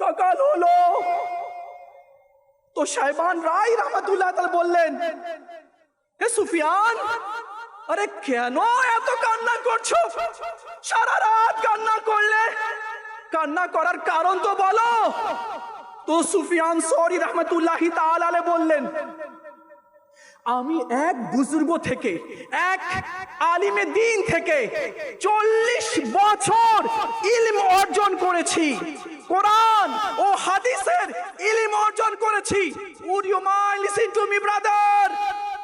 সকাল হলো। তো শাইবান, রাই, রহমতুল্লাহ বললেন হে সুফিয়ান, আরে কেন এত কান্না করছ? সারা রাত কান্না করলে কান্না করার কারণ তো বলো। তো সুফিয়ান সরি রহমতুল্লাহি তাআলা বললেন, আমি এক বুজুর্গ থেকে, এক আলিমে দিন থেকে চল্লিশ বছর ইলম অর্জন করেছি। কোরআন ও হাদিসের ইলম অর্জন করেছি। Would you mind listen to me brother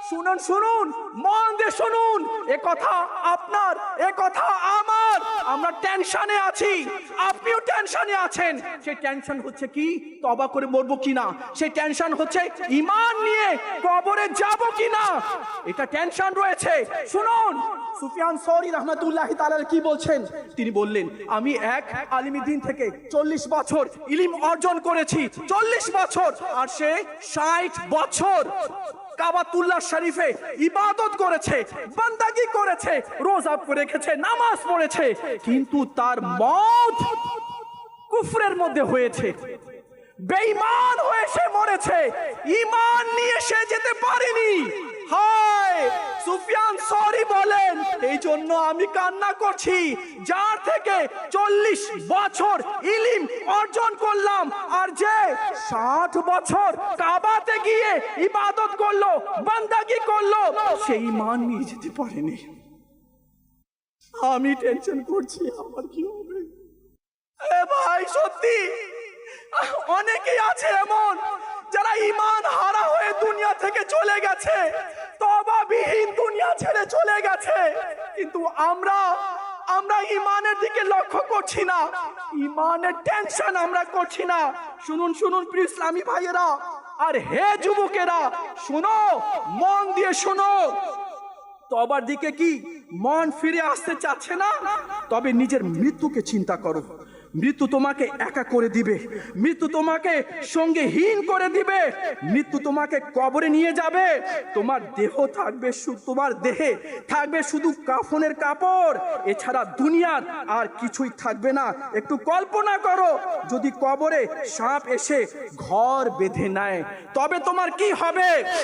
শুনুন শুনুন। মন দিয়ে শুনুন, এ কথা আপনার, এ কথা আমার। আমরা টেনশনে আছি, আপনিও টেনশনে আছেন। সেই টেনশন হচ্ছে কি? তবা করে মরবো কিনা? সেই টেনশন হচ্ছে ইমান নিয়ে কবরে যাব কিনা? এটা টেনশন রয়েছে। শুনুন। সুফিয়ান সরি রহমতুল্লাহ তাআলা কি বলছেন? তিনি বললেন, আমি এক আলিমি দিন থেকে চল্লিশ বছর ইলিম অর্জন করেছি। চল্লিশ বছর, আর সে ষাট বছর কাবাতুল্লাহ শরীফে ইবাদত করেছে, বান্দাগি করেছে, রোজা রেখেছে, নামাজ পড়েছে, কিন্তু তার মত কুফরের মধ্যে হয়েছে। বেঈমান হয়ে সে মরেছে। ঈমান নিয়ে সে যেতে পারেনি। হায়, সুফিয়ান সরি বলেন এই জন্য আমি কান্না করছি। যার থেকে চল্লিশ বছর ইলিম অর্জন করলাম, আর যে ষাট বছর কাবাতে গিয়ে ইবাদত করল, বান্দাগি করল, সেই মান নিয়ে যেতে পারেনি। আমি টেনশন করছি, আমার কি হবে? ভাই, সত্যি? অনেকেই আছে এমন, যারা ইমান হারা হয়ে দুনিয়া থেকে চলে গেছে তবাবিহীন দুনিয়া ছেড়ে চলে গেছে, কিন্তু আমরা আমরা ইমানের দিকে লক্ষ্য করছি না। ইমানের টেনশন আমরা করছি না। শুনুন শুনুন প্রিয় ইসলামী ভাইয়েরা। আর হে যুবকেরা, শুনো, মন দিয়ে শোনো। তবার দিকে কি মন ফিরে আসতে চাচ্ছে না? তবে নিজের মৃত্যুকে চিন্তা করো। মৃত্যু তোমাকে একা করে দিবে। মৃত্যু তোমাকে সঙ্গে হীন করে দিবে। মৃত্যু তোমাকে কবরে নিয়ে যাবে। তোমার দেহ থাকবে তোমার দেহে থাকবে শুধু কাফনের কাপড়। এছাড়া দুনিয়ার আর কিছুই থাকবে না। একটু কল্পনা করো, যদি কবরে সাপ এসে ঘর বেঁধে নেয়, তবে তোমার কি হবে?